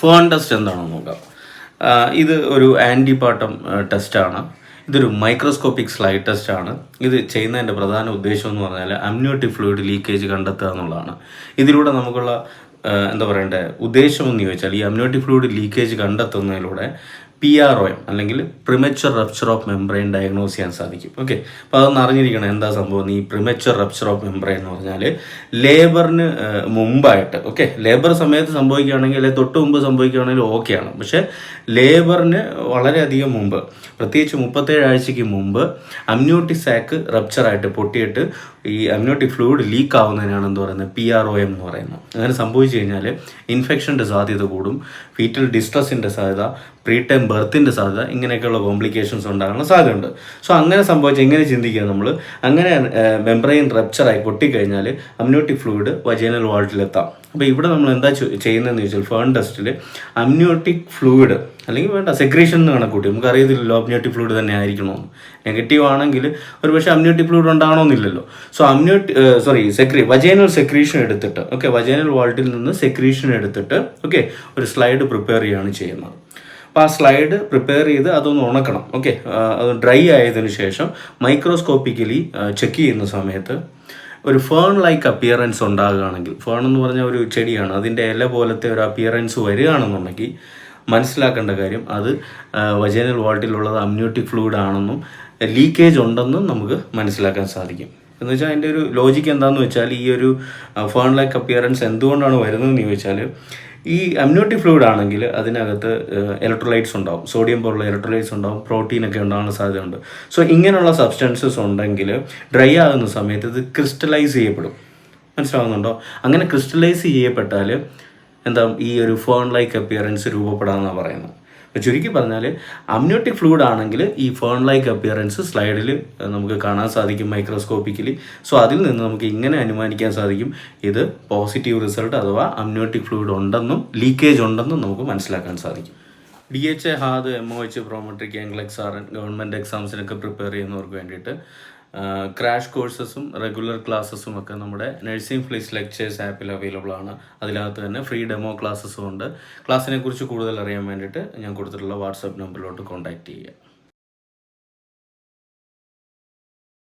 Phone test എന്താണെന്ന് നോക്കാം. ഇത് ഒരു ആന്റിപാട്ടം ടെസ്റ്റാണ്. ഇതൊരു മൈക്രോസ്കോപ്പിക് സ്ലൈഡ് ടെസ്റ്റാണ്. ഇത് ചെയ്യുന്നതിന്റെ പ്രധാന ഉദ്ദേശം എന്ന് പറഞ്ഞാൽ അമ്നിയോട്ടിക് ഫ്ലൂയിഡ് ലീക്കേജ് കണ്ടെത്തുക എന്നുള്ളതാണ്. ഇതിലൂടെ നമുക്കുള്ള എന്താ പറയണ്ടേ ഉദ്ദേശം എന്ന് ചോദിച്ചാൽ ഈ അമ്നിയോട്ടിക് ഫ്ലൂയിഡ് ലീക്കേജ് കണ്ടെത്തുന്നതിലൂടെ പി ആർ ഒ എം അല്ലെങ്കിൽ premature rupture of membrane diagnose ചെയ്യാൻ സാധിക്കും. ഓക്കെ അപ്പോൾ അതൊന്ന് അറിഞ്ഞിരിക്കണം എന്താ സംഭവം. ഈ പ്രിമച്ചർ റപ്ചർ ഓഫ് മെംബ്രെയിൻ എന്ന് പറഞ്ഞാൽ ലേബറിന് മുമ്പായിട്ട് ഓക്കെ ലേബർ സമയത്ത് സംഭവിക്കുകയാണെങ്കിൽ അല്ലെങ്കിൽ തൊട്ട് മുമ്പ് സംഭവിക്കുകയാണെങ്കിൽ ഓക്കെയാണ് പക്ഷേ ലേബറിന് വളരെയധികം മുമ്പ് പ്രത്യേകിച്ച് മുപ്പത്തേഴ് ആഴ്ചയ്ക്ക് മുമ്പ് അമ്യൂട്ടി സാക്ക് റപ്ചർ ആയിട്ട് പൊട്ടിയിട്ട് ഈ അമ്യൂട്ടി ഫ്ലൂയിഡ് ലീക്ക് ആവുന്നതിനാണ് എന്ന് പറയുന്നത്? പി ആർ ഒ എം എന്ന് പറയുന്നത്. അങ്ങനെ സംഭവിച്ചു കഴിഞ്ഞാൽ ഇൻഫെക്ഷന്റെ സാധ്യത കൂടും ഫീറ്റൽ ഡിസ്ട്രസിന്റെ സാധ്യത പ്രീ ടൈം ബർത്തിന്റെ സാധ്യത ഇങ്ങനെയൊക്കെയുള്ള കോംപ്ലിക്കേഷൻസ് ഉണ്ടാകാനുള്ള സാധ്യതയുണ്ട്. സോ അങ്ങനെ സംഭവിച്ചാൽ എങ്ങനെ ചിന്തിക്കുക നമ്മൾ അങ്ങനെ മെംബ്രെയിൻ റപ്ചറായി പൊട്ടിക്കഴിഞ്ഞാൽ അമ്നോട്ടിക് ഫ്ലൂയിഡ് വജൈനൽ വാൾട്ടിലെത്താം അപ്പോൾ ഇവിടെ നമ്മൾ എന്താ ചെയ്യുന്നതെന്ന് ചോദിച്ചാൽ ഫേൺ ടെസ്റ്റിൽ അമ്നോട്ടിക് ഫ്ലൂയിഡ് അല്ലെങ്കിൽ വേണ്ട സെക്രീഷൻ എന്ന് കണക്കൂട്ടി നമുക്ക് അറിയത്തില്ലല്ലോ അമ്നോട്ടിക് ഫ്ലൂയിഡ് തന്നെ ആയിരിക്കണമെന്ന് നെഗറ്റീവ് ആണെങ്കിൽ ഒരു പക്ഷേ അമ്നോട്ടിക് ഫ്ലൂയിഡ് ഉണ്ടാകണമെന്നില്ലല്ലോ സോ അമ്നോട്ടി സോറി സെക്രി വജൈനൽ സെക്രീഷൻ എടുത്തിട്ട് ഓക്കെ വജൈനൽ വാൾട്ടിൽ നിന്ന് സെക്രീഷൻ എടുത്തിട്ട് ഓക്കെ ഒരു സ്ലൈഡ് പ്രിപ്പയർ ചെയ്യുകയാണ് ചെയ്യുന്നത്. അപ്പോൾ ആ സ്ലൈഡ് പ്രിപ്പയർ ചെയ്ത് അതൊന്ന് ഉണക്കണം. ഓക്കെ. അത് ഡ്രൈ ആയതിനു ശേഷം മൈക്രോസ്കോപ്പിക്കലി ചെക്ക് ചെയ്യുന്ന സമയത്ത് ഒരു ഫേൺ ലൈക്ക് അപ്പിയറൻസ് ഉണ്ടാകുകയാണെങ്കിൽ ഫേൺ എന്ന് പറഞ്ഞ ഒരു ചെടിയാണ് അതിന്റെ ഇല പോലത്തെ ഒരു അപ്പിയറൻസ് വരികയാണെന്നുണ്ടെങ്കിൽ മനസ്സിലാക്കേണ്ട കാര്യം അത് വജേനൽ വാൾട്ടിലുള്ളത് അമ്യൂട്ടിക് ഫ്ലൂയിഡ് ആണെന്നും ലീക്കേജ് ഉണ്ടെന്നും നമുക്ക് മനസ്സിലാക്കാൻ സാധിക്കും. എന്ന് വെച്ചാൽ അതിന്റെ ഒരു ലോജിക്ക് എന്താണെന്ന് വെച്ചാൽ ഈ ഒരു ഫേൺ ലൈക്ക് അപ്പിയറൻസ് എന്തുകൊണ്ടാണ് വരുന്നതെന്ന് ചോദിച്ചാൽ ഈ അമ്നോട്ടിക് ഫ്ലൂയിഡ് ആണെങ്കിൽ അതിനകത്ത് ഇലക്ട്രോലൈറ്റ്സ് ഉണ്ടാവും. സോഡിയം പോലുള്ള ഇലക്ട്രോലൈറ്റ്സ് ഉണ്ടാവും. പ്രോട്ടീൻ ഒക്കെ ഉണ്ടാകാനുള്ള സാധ്യതയുണ്ട്. സോ ഇങ്ങനെയുള്ള സബ്സ്റ്റൻസസ് ഉണ്ടെങ്കിൽ ഡ്രൈ ആകുന്ന സമയത്ത് ഇത് ക്രിസ്റ്റലൈസ് ചെയ്യപ്പെടും. മനസ്സിലാവുന്നുണ്ടോ? അങ്ങനെ ക്രിസ്റ്റലൈസ് ചെയ്യപ്പെട്ടാൽ എന്താ ഈ ഒരു ഫോൺ ലൈക്ക് അപ്പിയറൻസ് രൂപപ്പെടാമെന്നാണ് പറയുന്നത്. ചുരുക്കി പറഞ്ഞാൽ അമ്നോട്ടിക് ഫ്ലൂഡ് ആണെങ്കിൽ ഈ ഫേൺ ലൈക്ക് അപ്പിയറൻസ് സ്ലൈഡിൽ നമുക്ക് കാണാൻ സാധിക്കും മൈക്രോസ്കോപ്പിക്കലി സോ അതിൽ നിന്ന് നമുക്ക് ഇങ്ങനെ അനുമാനിക്കാൻ സാധിക്കും ഇത് പോസിറ്റീവ് റിസൾട്ട് അഥവാ അമ്നോട്ടിക് ഫ്ലൂയിഡ് ഉണ്ടെന്നും ലീക്കേജ് ഉണ്ടെന്നും നമുക്ക് മനസ്സിലാക്കാൻ സാധിക്കും. D H A HAAD M O H prometric NCLEX or government എക്സാംസിനൊക്കെ prepare ചെയ്യുന്നവർക്ക് വേണ്ടിയിട്ട് ക്രാഷ് കോഴ്സസും റെഗുലർ ക്ലാസ്സസും ഒക്കെ നമ്മുടെ നഴ്സിംഗ് ഫ്ലീസ് ലെക്ചേഴ്സ് ആപ്പിൽ അവൈലബിൾ ആണ്. അതിനകത്ത് തന്നെ ഫ്രീ ഡെമോ ക്ലാസ്സസും ഉണ്ട്. ക്ലാസ്സിനെ കുറിച്ച് കൂടുതൽ അറിയാൻ വേണ്ടിയിട്ട് ഞാൻ കൊടുത്തിട്ടുള്ള വാട്സാപ്പ് നമ്പറിലോട്ട് കോൺടാക്റ്റ് ചെയ്യുക